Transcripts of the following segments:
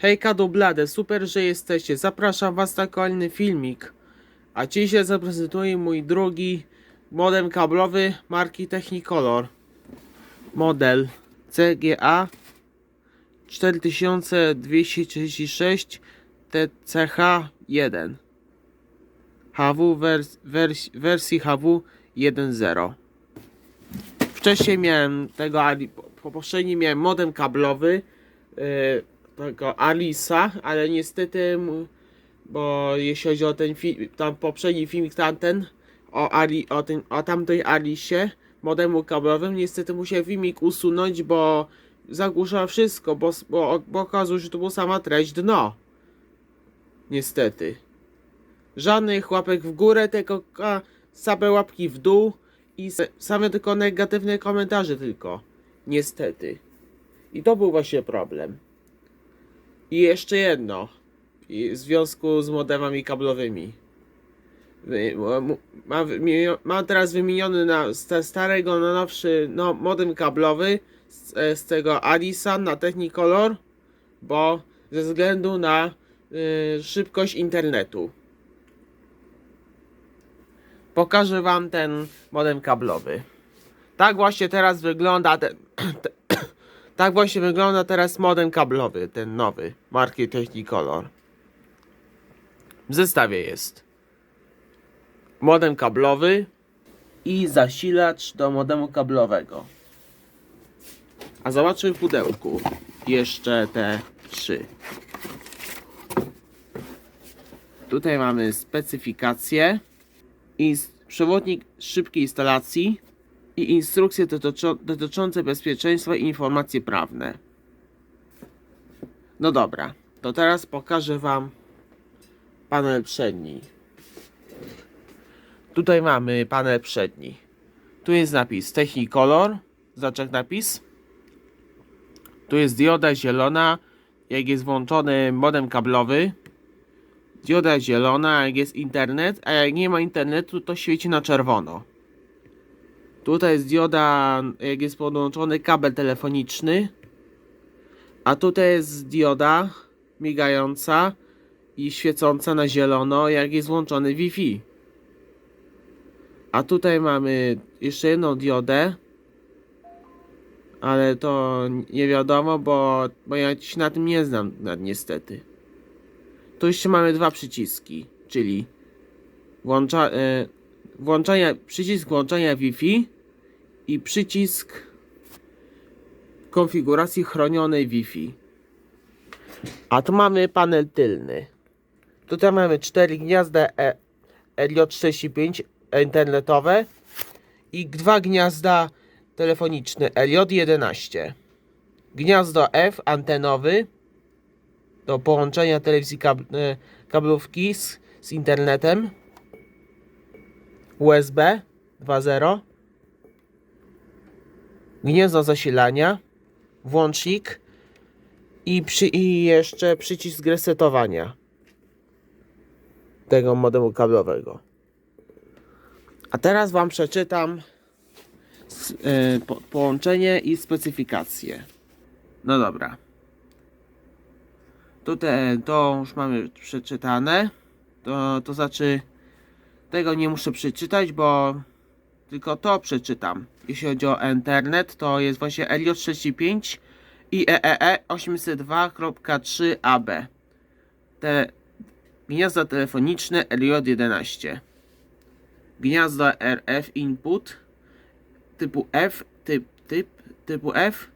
Hejka do blade, super, że jesteście. Zapraszam was na kolejny filmik. A dzisiaj zaprezentuję mój drugi modem kablowy marki Technicolor. Model CGA 4236 TCH1 HW wers wers wersji HW 1.0 Wcześniej miałem tego po poprzednim miałem modem kablowy yy, tego Alisa, ale niestety bo jeśli chodzi o ten film, tam poprzedni filmik tamten o, Ali, o, tym, o tamtej Alisie modemu kablowym, niestety musiałem filmik usunąć, bo zagłusza wszystko, bo, bo, bo okazuje się, że to była sama treść dno. Niestety. Żadnych łapek w górę, tylko a, same łapki w dół i same tylko negatywne komentarze tylko. Niestety. I to był właśnie problem. I jeszcze jedno. I w związku z modemami kablowymi. Mam, teraz wymieniony na z te starego na nowszy no, modem kablowy z, e, z tego Alisa na Technicolor, bo ze względu na y, szybkość internetu. Pokażę wam ten modem kablowy. Tak właśnie teraz wygląda ten, tak właśnie wygląda teraz modem kablowy, ten nowy, marki Technicolor. W zestawie jest modem kablowy i zasilacz do modemu kablowego. A zobaczmy w pudełku jeszcze te trzy. Tutaj mamy specyfikację i przewodnik szybkiej instalacji i instrukcje dotyczące bezpieczeństwa i informacje prawne. No dobra, to teraz pokażę Wam panel przedni. Tutaj mamy panel przedni. Tu jest napis Technicolor, znaczek napis. Tu jest dioda zielona, jak jest włączony modem kablowy. Dioda zielona, jak jest internet, a jak nie ma internetu, to świeci na czerwono. Tutaj jest dioda, jak jest podłączony kabel telefoniczny. A tutaj jest dioda migająca i świecąca na zielono, jak jest włączony Wi-Fi. A tutaj mamy jeszcze jedną diodę. Ale to nie wiadomo, bo, bo ja się na tym nie znam, na- niestety. Tu jeszcze mamy dwa przyciski, czyli włącza, e, włączania, przycisk włączania Wi-Fi i przycisk konfiguracji chronionej Wi-Fi. A tu mamy panel tylny. Tutaj mamy cztery gniazda e, LJ45 internetowe i dwa gniazda telefoniczne LJ11. Gniazdo F antenowy do połączenia telewizji kab e, kablówki z, z internetem. USB 2.0. Gniazdo zasilania. Włącznik. I, przy, I jeszcze przycisk resetowania tego modemu kablowego. A teraz Wam przeczytam po, połączenie i specyfikacje. No dobra. Tutaj to już mamy przeczytane. To, to znaczy tego nie muszę przeczytać, bo tylko to przeczytam. Jeśli chodzi o internet, to jest właśnie LJ35 i E EEE 802.3 AB. Te gniazda telefoniczne LJ11. Gniazda RF input typu F, typ, typ, typu F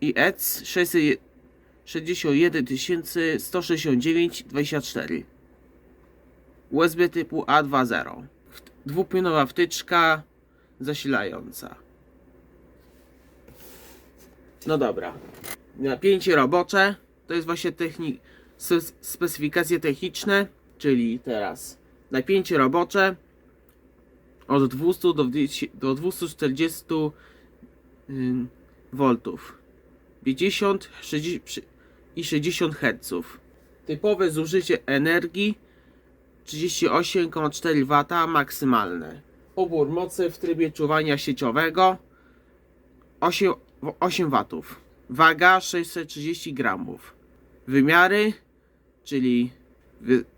i E EC 6116924 USB typu A20 Wt- dwupionowa wtyczka zasilająca. No dobra. Napięcie robocze. To jest właśnie technik spe- specyfikacje techniczne czyli teraz napięcie robocze od 200 do, 200 do 240 ym, voltów. 50 60 przy- i 60 Hz. Typowe zużycie energii 38,4 W maksymalne. Pobór mocy w trybie czuwania sieciowego 8, 8 W. Waga 630 gramów. Wymiary, czyli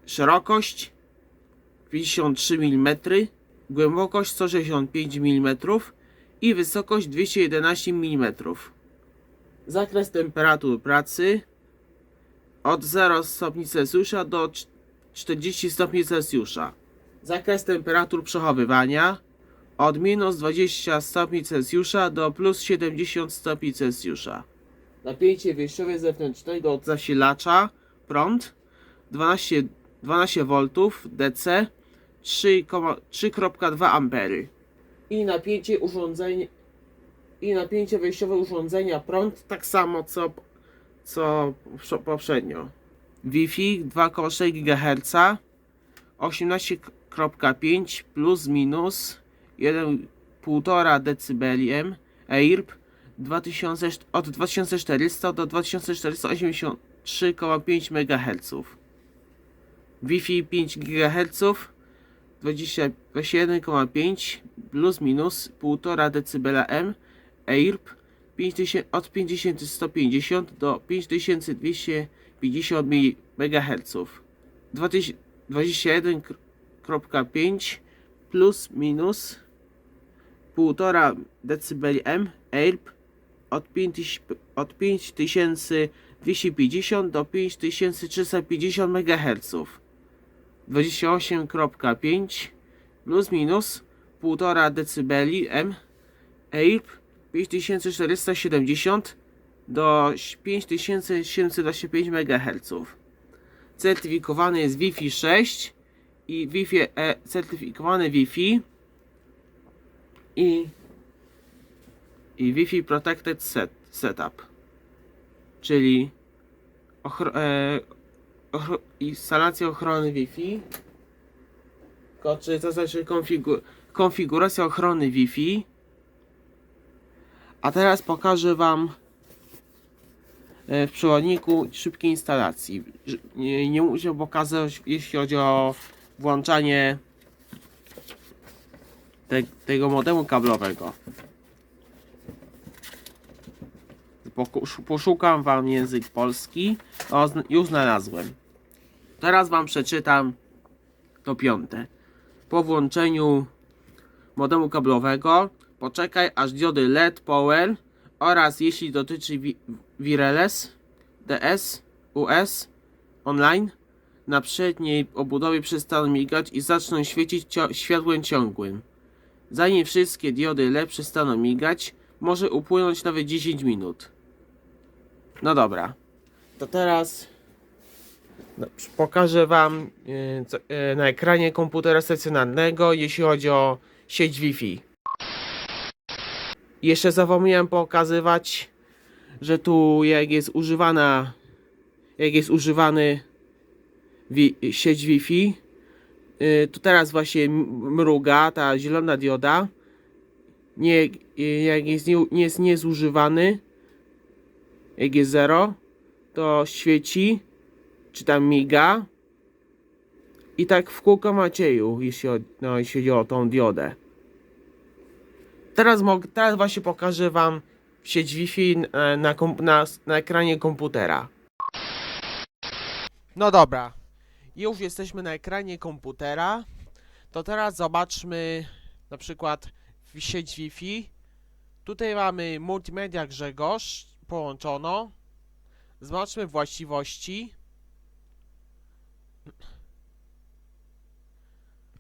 szerokość 53 mm, głębokość 165 mm i wysokość 211 mm. Zakres temperatur pracy od 0 stopni Celsjusza do cz- 40 stopni Celsjusza. Zakres temperatur przechowywania od minus 20 stopni Celsjusza do plus 70 stopni Celsjusza. Napięcie wyjściowe zewnętrznego od zasilacza prąd 12, 12 V DC 3,2 3,2 ampery. I napięcie urządzenia i napięcie wejściowe urządzenia prąd tak samo co, co poprze- poprzednio. Wi-Fi 2,6 GHz 18,5 plus minus 1,5 dB AIRB 2000, od 2400 do 2483,5 MHz. Wi-Fi 5 GHz 20 21,5 plus minus 1,5 dB M AIRB 5000, od 5150 do 5250 MHz. 21,5 plus minus 1,5 dB M AIRB od 5000 od 5250 do 5350 MHz. 28,5 plus minus 1,5 dB M AIRB 5470 do 5725 MHz. Certyfikowany jest Wi-Fi 6 i Wi-Fi e, certyfikowany Wi-Fi i i Wi-Fi Protected set, Setup, czyli ochro, e, ochro, instalacja ochrony Wi-Fi, czy to znaczy konfigu, konfiguracja ochrony Wi-Fi. A teraz pokażę Wam w przewodniku szybkiej instalacji. Nie, nie muszę pokazać, jeśli chodzi o włączanie te, tego modemu kablowego. Poszukam wam język polski. O, już znalazłem. Teraz wam przeczytam to piąte. Po włączeniu modemu kablowego poczekaj aż diody LED Power oraz jeśli dotyczy wi- wireless, DS, US, online na przedniej obudowie przestaną migać i zaczną świecić światłem ciągłym. Zanim wszystkie diody LED przestaną migać, może upłynąć nawet 10 minut. No dobra. To teraz no, pokażę Wam y, y, na ekranie komputera stacjonarnego, jeśli chodzi o sieć Wi-Fi. Jeszcze zapomniałem pokazywać, że tu jak jest używana, jak jest używany wi sieć Wi-Fi, y, to teraz właśnie mruga ta zielona dioda. Nie, y, jak jest, nie, nie jest niezużywany, jak jest 0, to świeci, czy tam miga. I tak w kółko Macieju, jeśli, no, jeśli chodzi o tą diodę. Teraz, teraz właśnie pokażę Wam sieć Wi-Fi na, na, kom- na, na ekranie komputera. No dobra, już jesteśmy na ekranie komputera. To teraz zobaczmy na przykład sieć Wi-Fi. Tutaj mamy multimedia Grzegorz połączono. Zobaczmy właściwości.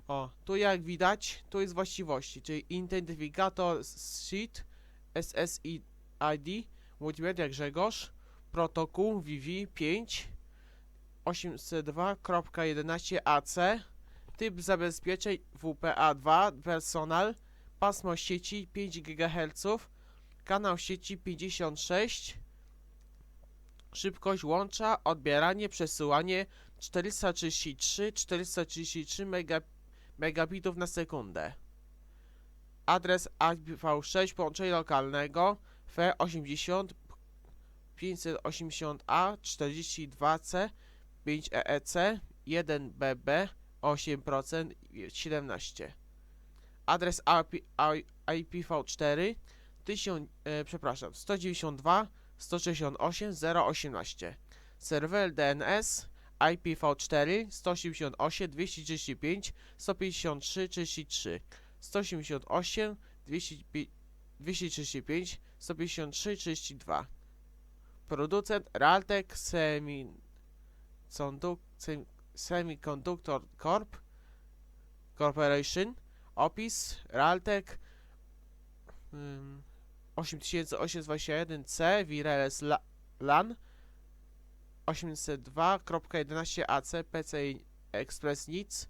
O, tu jak widać, tu jest właściwości, czyli identyfikator sheet SSID multimedia Grzegorz protokół VV5 802.11 AC typ zabezpieczeń WPA2 personal pasmo sieci 5 GHz kanał sieci 56 szybkość łącza odbieranie przesyłanie 433 433 mega, megabitów na sekundę. Adres IPv6 połączenia lokalnego F80 580A 42C 5EEC 1BB 8% 17 adres IP, IPv4 1000, e, przepraszam 192 168 018 serwer DNS IPv4 188 235 153 33 188 205 235 153 32 Producent Realtek Semi Conduc- Sem- Semiconductor Corp. Corporation. Opis Realtek ym, 8821C Wireless La- LAN 802.11ac PCI Express nic.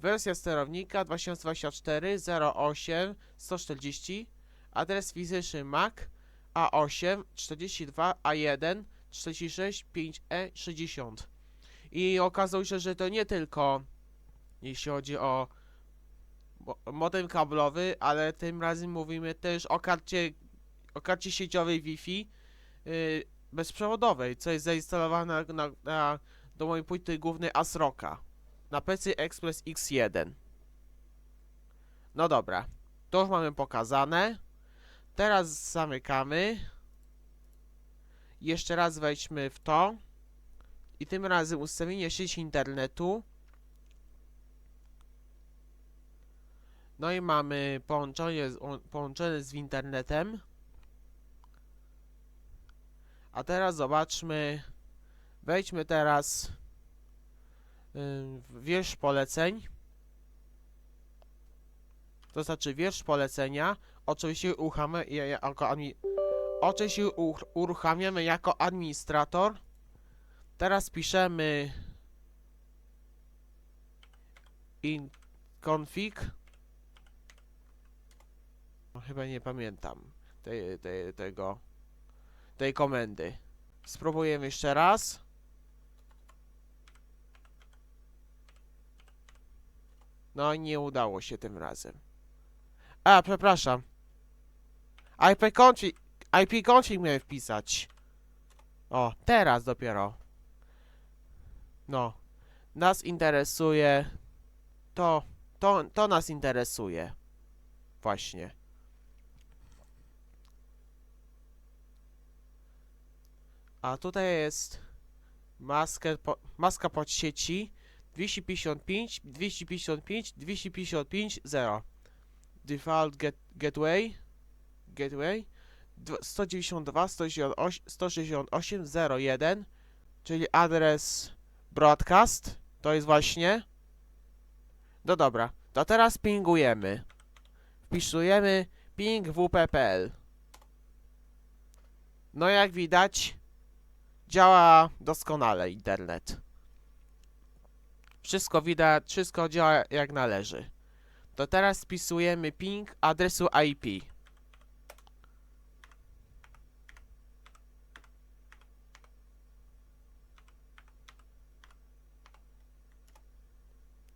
Wersja sterownika 2024 08 140 Adres fizyczny MAC A8 42 A1 46 5E 60 I okazało się, że to nie tylko jeśli chodzi o mo- modem kablowy, ale tym razem mówimy też o karcie, o karcie sieciowej Wi-Fi. Yy, bezprzewodowej, co jest zainstalowane na, na, do mojej płyty głównej ASROCa na PC Express X1. No dobra, to już mamy pokazane. Teraz zamykamy. Jeszcze raz wejdźmy w to. I tym razem ustawienie sieci internetu. No i mamy połączenie z internetem. A teraz zobaczmy. Wejdźmy teraz w wiersz poleceń. To znaczy wiersz polecenia. Oczywiście uruchamiamy ja- jako Oczywiście uch- uruchamiamy jako administrator. Teraz piszemy in config. No, chyba nie pamiętam tej, tej, tego tej komendy. Spróbujemy jeszcze raz. No nie udało się tym razem. A, przepraszam. IP config, IP config miałem wpisać. O, teraz dopiero. No. Nas interesuje to, to, to nas interesuje. Właśnie. A tutaj jest maskę po, maska pod sieci 255, 255, 255, 0. Default get, gateway, gateway dwa- 192, 168, 168, 01, czyli adres broadcast, to jest właśnie. No dobra, to teraz pingujemy. Wpisujemy ping wp.pl. No jak widać, działa doskonale internet. Wszystko widać, wszystko działa jak należy. To teraz wpisujemy ping adresu IP.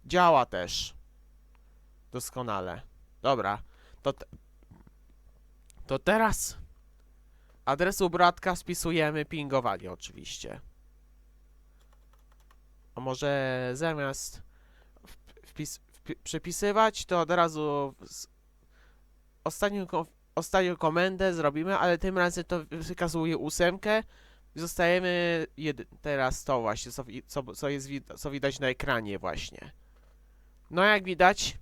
Działa też. Doskonale. Dobra. To, te, to teraz adresu bratka spisujemy pingowanie oczywiście. A może zamiast wp- wpis, wpi, przepisywać, to od razu ostatnią, ostatnią komendę zrobimy, ale tym razem to wykazuje ósemkę zostajemy teraz to właśnie, co, co, co, jest, co widać na ekranie właśnie. No jak widać,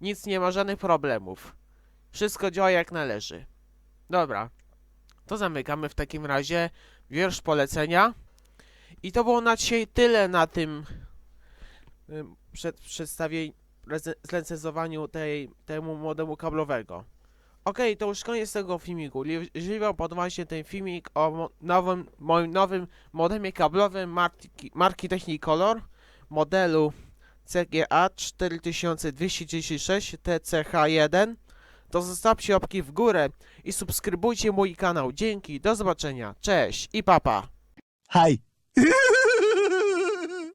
nic nie ma żadnych problemów. Wszystko działa jak należy. Dobra, to zamykamy w takim razie wiersz polecenia. I to było na dzisiaj tyle na tym ym, przed, przedstawieniu, zrecenzowaniu tej, temu modemu kablowego. Okej, to już koniec tego filmiku. Je- Jeżeli wam podoba się ten filmik o nowym, moim nowym modemie kablowym marki, marki Technicolor modelu CGA 4236 TCH1 to zostawcie łapki w górę i subskrybujcie mój kanał. Dzięki, do zobaczenia, cześć i papa. Hi.